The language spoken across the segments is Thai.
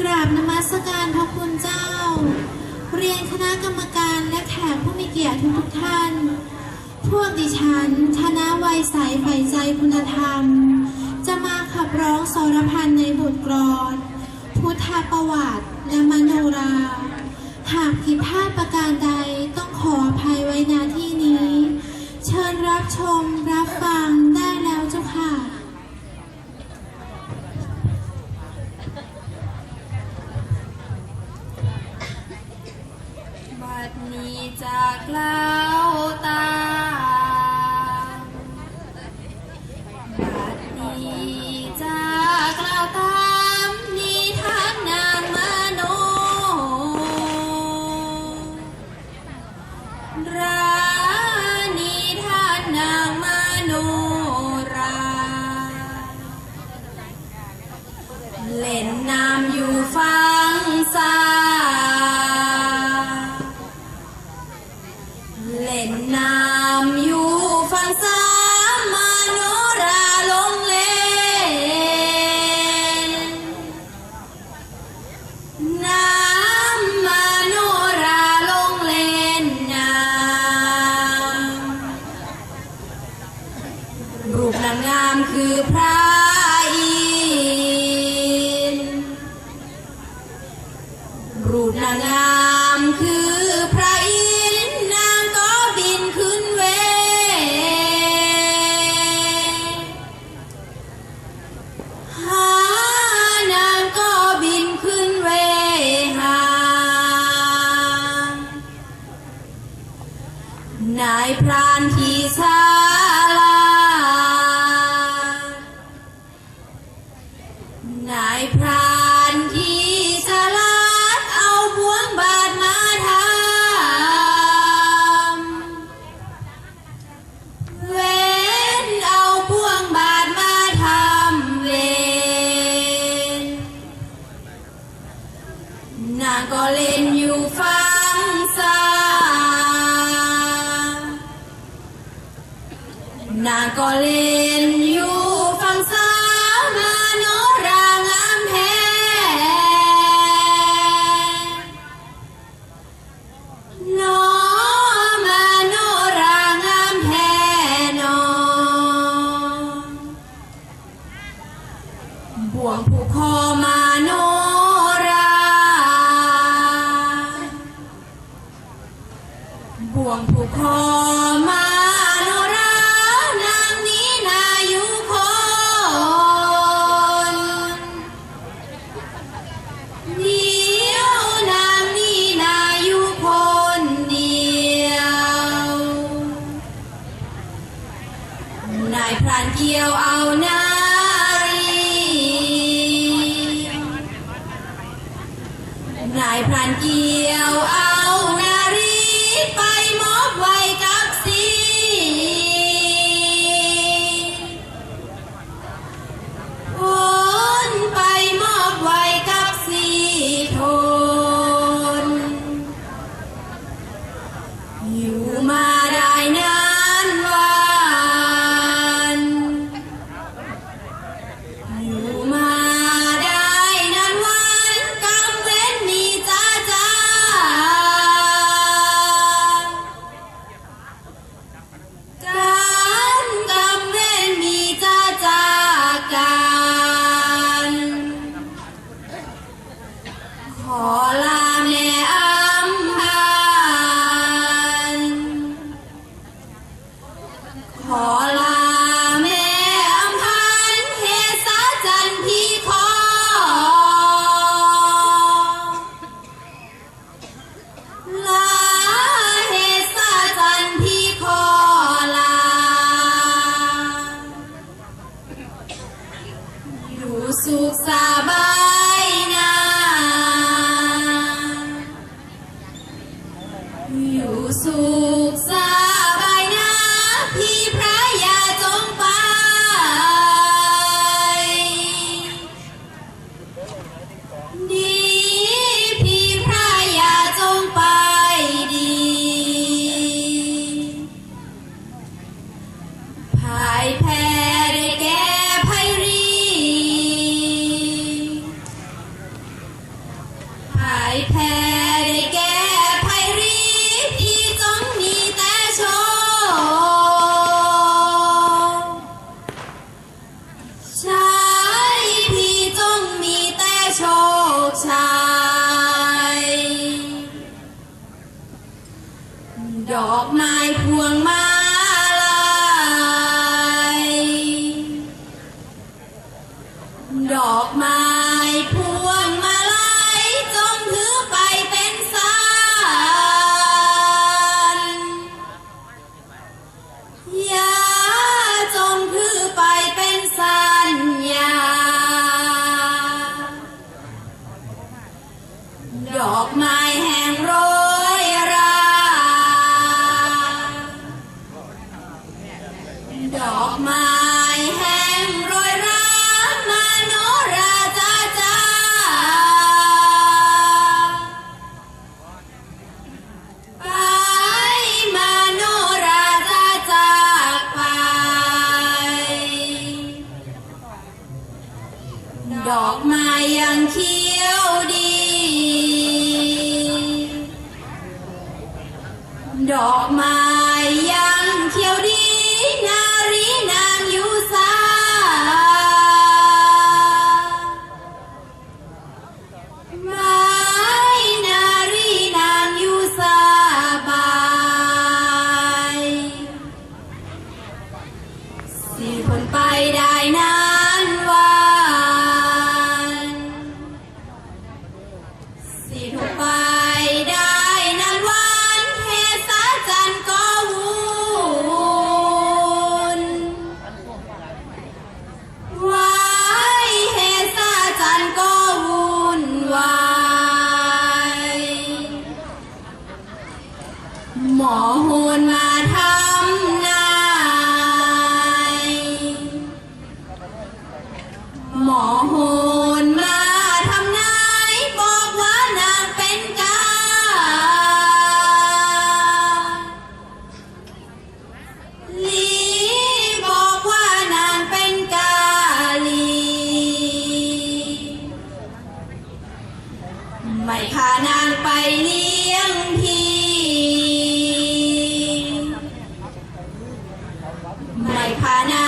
กราบนมัสการพระคุณเจ้า เรียนคณะกรรมการและแขกผู้มีเกียรติทุกท่าน พวกดิฉันคณะวัยใสใฝ่ใจคุณธรรม จะมาขับร้องสรพันในบทกรอน พุทธประวัติและมโนรา นางก็เล่นอ บ่วงผูกคอมาโนรานางนี้นายุคนเดียวนางนี้นายุคนเดียว นายพรานเกี่ยวเอานารีนายพรานเกี่ยวเอา ขอลาแม่อำพันเฮสาจันที่คอลาเฮสาจันที่คอลา อยู่สุขสบาย ยังเขียวดีนารีนางยูซาไม้นารีนางยูซาบายสี่คนไปได้นา หมอพูนมา ภาหน้า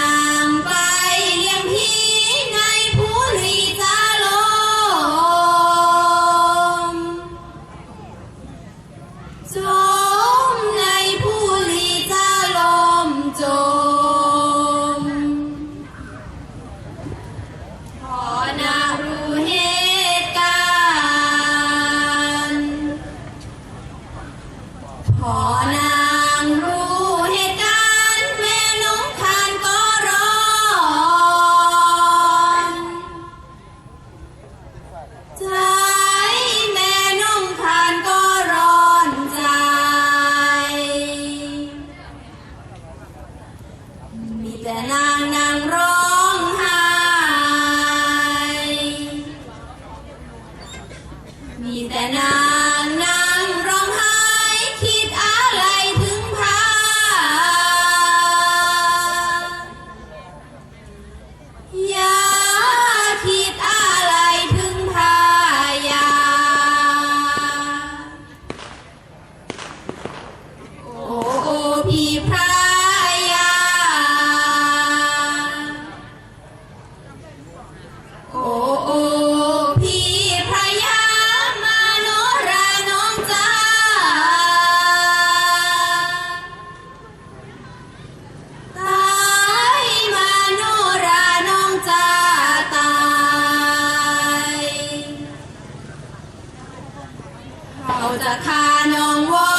จะฆ่าน้องวอ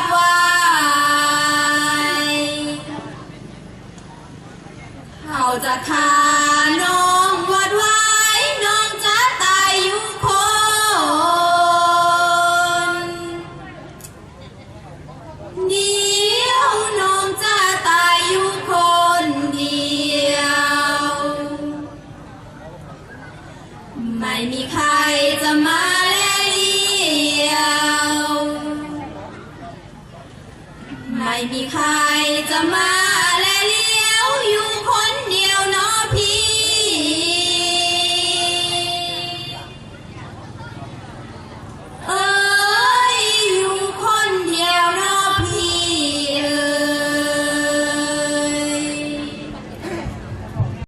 ดวายเขาจะฆ่า จะมา